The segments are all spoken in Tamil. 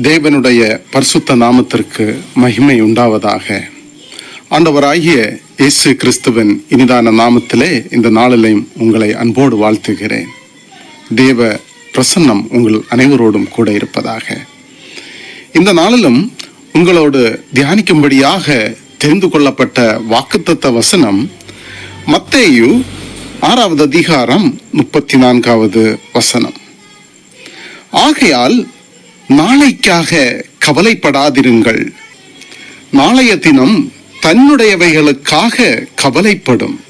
தேவனுடைய பரிசுத்த நாமத்திற்கு மகிமை உண்டாவதாக. ஆண்டவராகிய இயேசு கிறிஸ்துவின் இனிதான நாமத்திலே இந்த நாளிலையும் உங்களை அன்போடு வாழ்த்துகிறேன். தேவ பிரசன்னம் உங்கள் அனைவரோடும் கூட இருப்பதாக. இந்த நாளிலும் உங்களோடு தியானிக்கும்படியாக தெரிந்து கொள்ளப்பட்ட வாக்குத்தத்த வசனம் மத்தேயு ஆறாவது அதிகாரம் முப்பத்தி நான்காவது வசனம். ஆகையால் நாளைக்காக கவலைப்படாதிருங்கள். நாளைய தினம் தன்னுடையவைகளுக்காக கவலைப்படும்.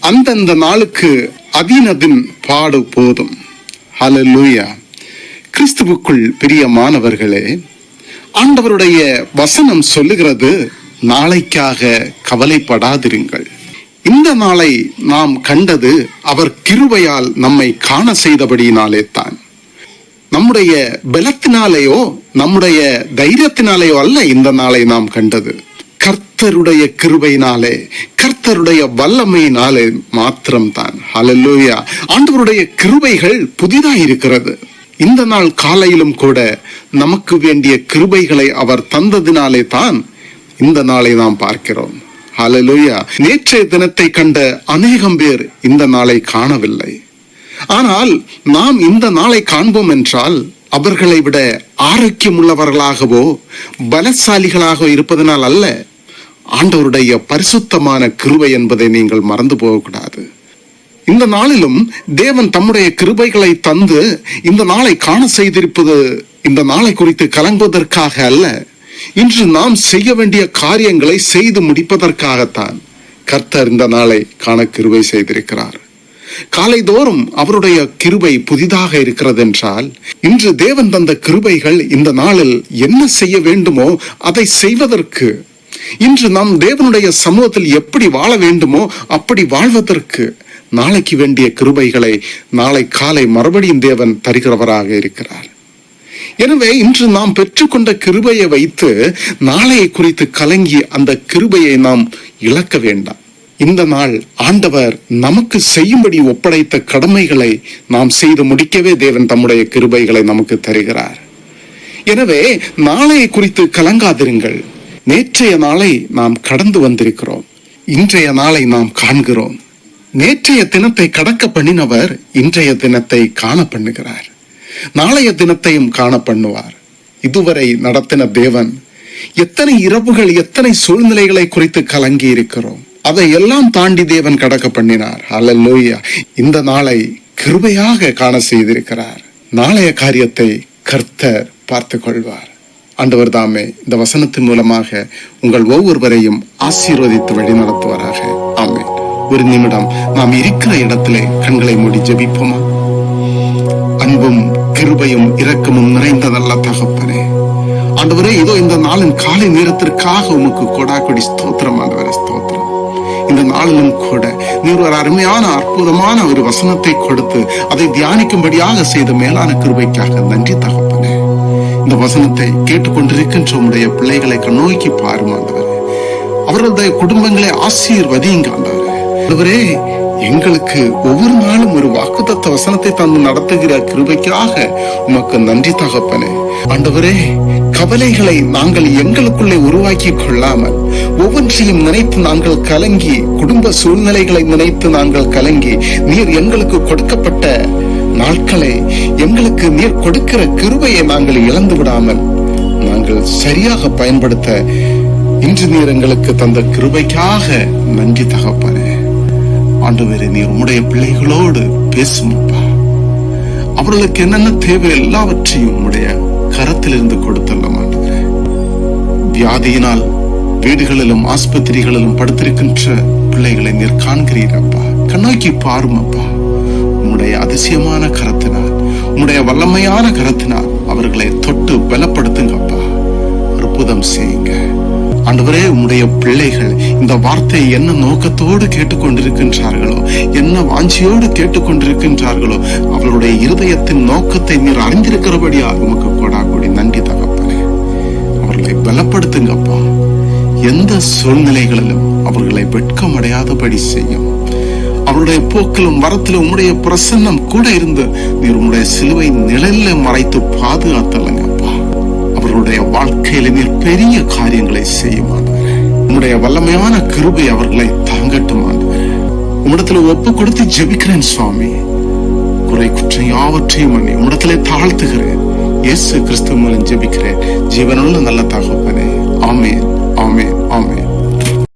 அந்தந்த நாளுக்கு அதினதின் பாடு போதும். ஹலலூயா கிறிஸ்துவுக்குள் பிரியமானவர்களே ஆண்டவருடைய வசனம் சொல்லுகிறது நாளைக்காக கவலைப்படாதிருங்கள். இந்த நாளை நாம் கண்டது அவர் கிருபையால் நம்மை காண செய்தபடியினாலே தான் நம்முடைய பலத்தினாலேயோ நம்முடைய தைரியத்தினாலேயோ அல்ல இந்த நாளை நாம் கண்டது. கர்த்தருடைய கிருபையினாலே கர்த்தருடைய வல்லமையினாலே மாத்திரம்தான். ஹalleluya ஆண்டவருடைய கிருபைகள் புதிதாக இருக்கிறது இந்த நாள் காலையிலும் கூட நமக்கு வேண்டிய கிருபைகளை அவர் தந்ததினாலே தான் இந்த நாளை நாம் பார்க்கிறோம். அலலூயா நேற்றைய தினத்தை கண்ட அநேகம் பேர் இந்த நாளை காணவில்லை. ஆனால் நாம் இந்த நாளை காண்போம் என்றால் அவர்களை விட ஆரோக்கியம் உள்ளவர்களாகவோ பலசாலிகளாக இருப்பதனால் அல்ல ஆண்டவருடைய பரிசுத்தமான கிருபை என்பதை நீங்கள் மறந்து போகக்கூடாது. இந்த நாளிலும் தேவன் தம்முடைய கிருபைகளை தந்து இந்த நாளை காண செய்திருப்பது இந்த நாளை குறித்து கலங்குவதற்காக அல்ல. இன்று நாம் செய்ய வேண்டிய காரியங்களை செய்து முடிப்பதற்காகத்தான் கர்த்தர் இந்த நாளை காண கிருபை செய்திருக்கிறார். காலைதோறும் அவருடைய கிருபை புதிதாக இருக்கிறது என்றால் இன்று தேவன் தந்த கிருபைகள் இந்த நாளில் என்ன செய்ய வேண்டுமோ அதை செய்வதற்கு இன்று நாம் தேவனுடைய சமூகத்தில் எப்படி வாழ வேண்டுமோ அப்படி வாழ்வதற்கு நாளைக்கு வேண்டிய கிருபைகளை நாளை காலை மறுபடியும் தேவன் தருகிறவராக இருக்கிறார். எனவே இன்று நாம் பெற்றுக்கொண்ட கிருபையை வைத்து நாளையை குறித்து கலங்கி அந்த கிருபையை நாம் இழக்க வேண்டாம். இந்த நாள் ஆண்டவர் நமக்கு செய்யும்படி ஒப்படைத்த கடமைகளை நாம் செய்து முடிக்கவே தேவன் தம்முடைய கிருபைகளை நமக்கு தருகிறார். எனவே நாளையை குறித்து கலங்காதிருங்கள். நேற்றைய நாளை நாம் கடந்து வந்திருக்கிறோம். இன்றைய நாளை நாம் காண்கிறோம். நேற்றைய தினத்தை கடக்க பண்ணினவர் இன்றைய தினத்தை காண பண்ணுகிறார். நாளைய தினத்தையும் காண பண்ணுவார். இதுவரை நடத்தின தேவன் எத்தனை இரவுகள் எத்தனை சூழ்நிலைகளை குறித்து கலங்கி இருக்கிறோம். அதை எல்லாம் தாண்டி தேவன் கடக்க பண்ணினார். அல்லேலூயா இந்த நாளை கிருபையாக காண செய்திருக்கிறார். நாளைய காரியத்தை கர்த்தர் பார்த்துக் கொள்வார். ஆண்டவர் தாமே இந்த வசனத்தின் மூலமாக உங்கள் ஒவ்வொருவரையும் ஆசீர்வதித்து வழி நடத்துவாராக. ஆமே ஒரு நிமிடம் நாம் இருக்கிற இடத்திலே கண்களை மூடி ஜபிப்போமா? அன்பும் கிருபையும் இரக்கமும் நிறைந்த நல்ல தகப்பனே. ஆண்டவரே இதோ இந்த நாளின் காலை நேரத்திற்காக உமக்கு கொடாக்கொடி ஸ்தோத்திரம் ஆண்டவரே ஸ்தோத்திரம். இந்த நாளிலும் கூட. நீர் ஒரு அருமையான அற்புதமான ஒரு வசனத்தை கொடுத்து அதை தியானிக்கும்படியாக செய்த மேலான கிருபைக்காக நன்றி தகப்பனே. இந்த வசனத்தை கேட்டுக்கொண்டிருக்கின்ற உடைய பிள்ளைகளை கண்ணோக்கி பாரும் அவர்களுடைய குடும்பங்களை ஆசீர்வதிங்க ஆண்டவரே எங்களுக்கு ஒவ்வொரு நாளும் ஒரு வாக்குத்தத்த வசனத்தை தந்து நடத்துகிற கிருபைக்காக உமக்கு நன்றி தகப்பனே. ஆண்டவரே கவலைகளை நாங்கள் எங்களுக்குள்ளே உருவாக்கி கொள்ளாமல் ஒவ்வொன்றையும் நினைத்து நாங்கள் கலங்கி குடும்ப சூழ்நிலைகளை நினைத்து நாங்கள் கலங்கி நீர் எங்களுக்கு கொடுக்கப்பட்ட நாட்களை எங்களுக்கு நீர் கொடுக்கிற கிருபையை நாங்கள் இழந்து விடாமல் நாங்கள் சரியாக பயன்படுத்த இன்று நீர் எங்களுக்கு தந்த கிருபைக்காக நன்றி தகப்பன. ஆண்டவரே நீர் உம்முடைய பிள்ளைகளோடு பேசுமப்பா அவர்களுக்கு என்னென்ன தேவை எல்லாவற்றையும் உம்முடைய கரத்திலிருந்து கொடுத்தல்ல வியாதியினால் வீடுகளிலும் ஆஸ்பத்திரிகளிலும் படுத்திருக்கின்ற பிள்ளைகளை நீர் காண்கிறீரப்பா கண்ணோக்கி பாருமப்பா உம்முடைய அதிசயமான கரத்தினால் உம்முடைய வல்லமையான கரத்தினால் அவர்களை தொட்டு பலப்படுத்துங்கப்பா அற்புதம் செய்யுங்க. ஆண்டவரே உம்முடைய பிள்ளைகள் இந்த வார்த்தையை என்ன நோக்கத்தோடு கேட்டுக்கொண்டிருக்கின்றார்களோ என்ன வாஞ்சியோடு கேட்டுக்கொண்டிருக்கின்றார்களோ அவர்களுடைய இருதயத்தின் நோக்கத்தை நீர் அறிந்திருக்கிறபடியாக உமக்கு கொடா கூடி நன்றி தகவல் அவர்களை பலப்படுத்துங்கப்பா. எந்த சூழ்நிலைகளிலும் அவர்களை வெட்கமடையாதபடி செய்யும். அவருடைய போக்கிலும் வரத்திலும் உம்முடைய பிரசன்னம் கூட இருந்து நீர் உம்முடைய சிலுவை நிழல்ல மறைத்து பாதுகாத்தலங்கப்பா அவர்களுடைய வாழ்க்கையில நீர் பெரிய காரியங்களை செய்யுமான் உம்முடைய வல்லமையான கிருபை அவர்களை தாங்கட்டுமான் உம்மிடத்துல ஒப்பு கொடுத்து ஜெபிக்கிறேன் சுவாமி. குறை குற்றம் யாவற்றையும் உம்மிடத்திலே தாழ்த்துகிறேன். இயேசு கிறிஸ்துவ மூலம் ஜெபிக்கிறேன். ஜீவனுள்ள நல்ல தகப்பனே. ஆமேன். ஆமேன். ஆமேன்.